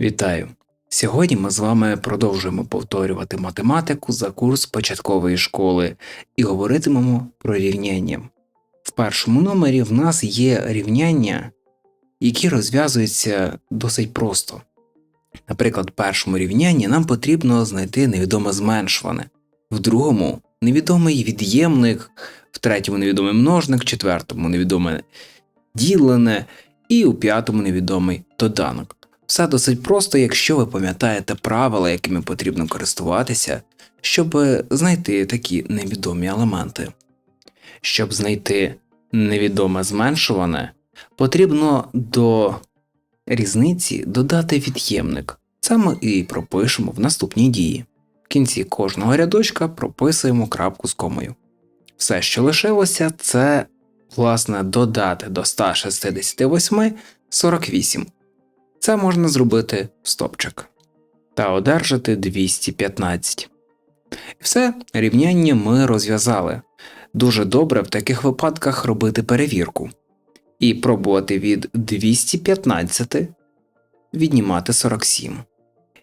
Вітаю! Сьогодні ми з вами продовжуємо повторювати математику за курс початкової школи і говоритимемо про рівняння. В першому номері в нас є рівняння, які розв'язуються досить просто. Наприклад, в першому рівнянні нам потрібно знайти невідоме зменшуване, в другому невідомий від'ємник, в третьому невідомий множник, в четвертому невідоме ділене і у п'ятому невідомий доданок. Все досить просто, якщо ви пам'ятаєте правила, якими потрібно користуватися, щоб знайти такі невідомі елементи. Щоб знайти невідоме зменшуване, потрібно до різниці додати від'ємник. Це ми і пропишемо в наступній дії. В кінці кожного рядочка прописуємо крапку з комою. Все, що лишилося, це власне додати до 168 48. Це можна зробити стопчик та одержати 215. І все, рівняння ми розв'язали. Дуже добре в таких випадках робити перевірку і пробувати від 215 віднімати 47.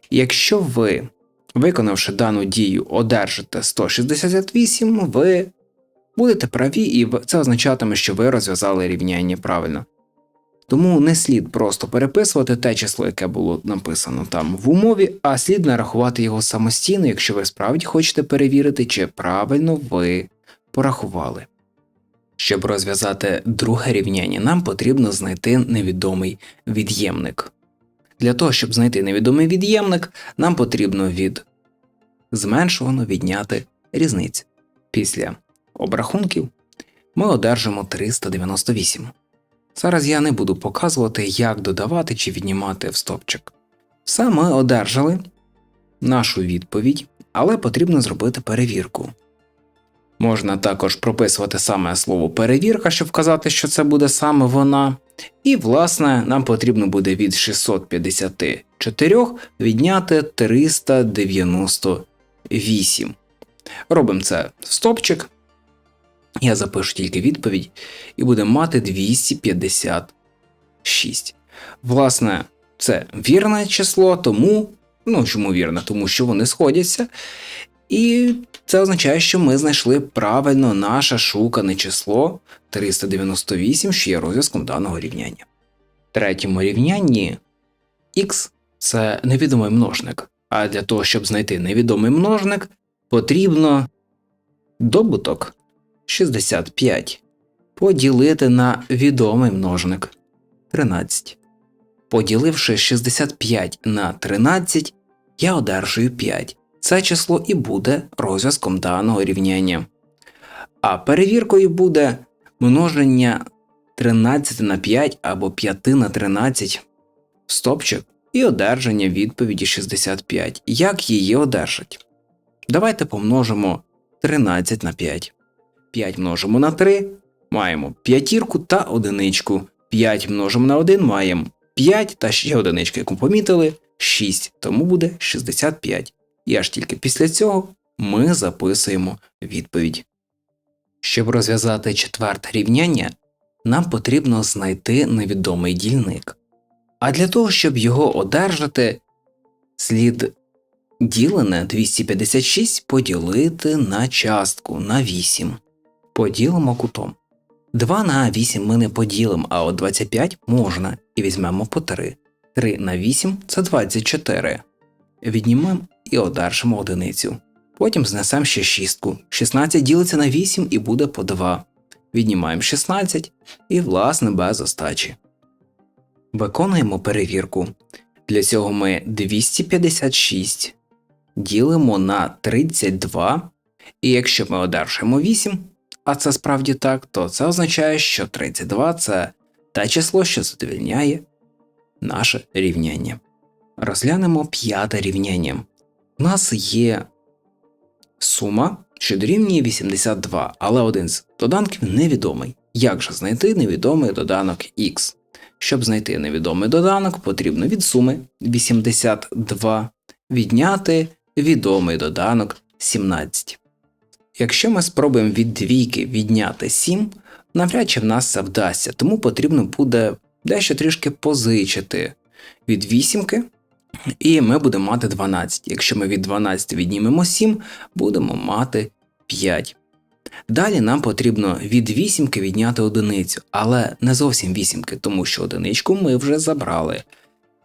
Якщо ви, виконавши дану дію, одержите 168, ви будете праві, і це означатиме, що ви розв'язали рівняння правильно. Тому не слід просто переписувати те число, яке було написано там в умові, а слід нарахувати його самостійно, якщо ви справді хочете перевірити, чи правильно ви порахували. Щоб розв'язати друге рівняння, нам потрібно знайти невідомий від'ємник. Для того, щоб знайти невідомий від'ємник, нам потрібно від зменшувано відняти різницю. Після обрахунків ми одержимо 398. Зараз я не буду показувати, як додавати чи віднімати в стопчик. Все ми одержали нашу відповідь, але потрібно зробити перевірку. Можна також прописувати саме слово перевірка, щоб вказати, що це буде саме вона. І, власне, нам потрібно буде від 654 відняти 398. Робимо це в стопчик. Я запишу тільки відповідь і будемо мати 256. Власне, це вірне число, тому, ну чому вірне? Тому що вони сходяться. І це означає, що ми знайшли правильно наше шукане число 398, що є розв'язком даного рівняння. В третьому рівнянні x це невідомий множник. А для того, щоб знайти невідомий множник, потрібно добуток 65 поділити на відомий множник 13. Поділивши 65 на 13, я одержую 5. Це число і буде розв'язком даного рівняння. А перевіркою буде множення 13 на 5 або 5 на 13 стопчик і одержання відповіді 65. Як її одержать? Давайте помножимо 13 на 5. 5 множимо на 3, маємо п'ятірку та одиничку. 5 множимо на 1 маємо 5 та ще одиничка, яку помітили, 6, тому буде 65. І аж тільки після цього ми записуємо відповідь. Щоб розв'язати четверте рівняння, нам потрібно знайти невідомий дільник. А для того, щоб його одержати, слід ділене 256 поділити на частку на 8 поділимо кутом. 2 на 8 ми не поділимо, а от 25 можна і візьмемо по 3. 3 на 8 це 24. Віднімемо і одержимо одиницю. Потім знесемо ще шістку. 16 ділиться на 8 і буде по 2. Віднімаємо 16 і, власне, без остачі. Виконуємо перевірку. Для цього ми 256 ділимо на 32, і якщо ми одержимо 8, а це справді так, то це означає, що 32 це те число, що задовільняє наше рівняння. Розглянемо п'яте рівняння. У нас є сума, що дорівнює 82, але один з доданків невідомий. Як же знайти невідомий доданок x? Щоб знайти невідомий доданок, потрібно від суми 82 відняти відомий доданок 17. Якщо ми спробуємо від двійки відняти 7, навряд чи в нас це вдасться, тому потрібно буде дещо трішки позичити від вісімки І ми будемо мати 12. Якщо ми від 12 віднімемо 7, будемо мати 5. Далі нам потрібно від вісімки відняти одиницю, але не зовсім вісімки, тому що одиничку ми вже забрали.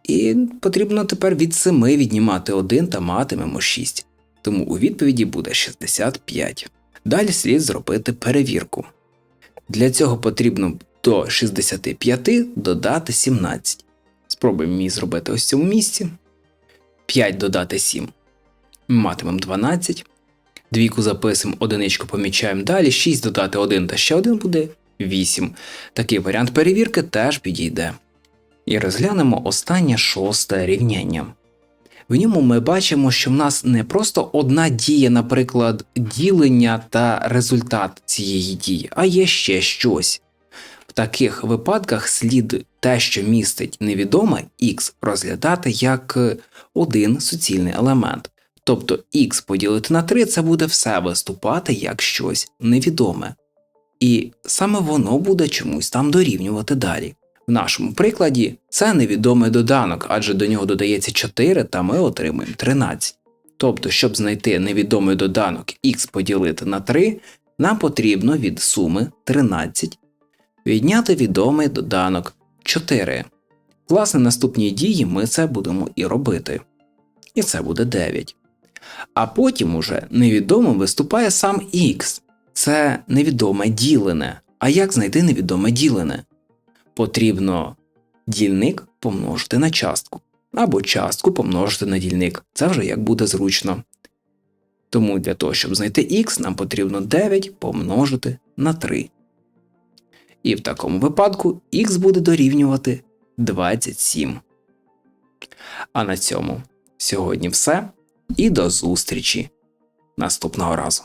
І потрібно тепер від 7 віднімати 1 та матимемо 6. Тому у відповіді буде 65. Далі слід зробити перевірку. Для цього потрібно до 65 додати 17. Спробуємо її зробити ось в цьому місці. 5 додати 7. Ми матимемо 12. Двійку записуємо, одиничку помічаємо далі, 6 додати 1 та ще 1 буде 8. Такий варіант перевірки теж підійде. І розглянемо останнє шосте рівняння. В ньому ми бачимо, що в нас не просто одна дія, наприклад, ділення та результат цієї дії, а є ще щось. В таких випадках слід те, що містить невідоме x, розглядати як один суцільний елемент. Тобто x поділити на 3 це буде все виступати як щось невідоме. І саме воно буде чомусь там дорівнювати далі. В нашому прикладі це невідомий доданок, адже до нього додається 4 та ми отримуємо 13. Тобто, щоб знайти невідомий доданок x поділити на 3, нам потрібно від суми 13 відняти відомий доданок 4. Власне, наступній дії ми це будемо і робити. І це буде 9. А потім уже невідомим виступає сам x. Це невідоме ділене. А як знайти невідоме ділене? Потрібно дільник помножити на частку. Або частку помножити на дільник. Це вже як буде зручно. Тому для того, щоб знайти x, нам потрібно 9 помножити на 3. І в такому випадку x буде дорівнювати 27. А на цьому сьогодні все. І до зустрічі наступного разу.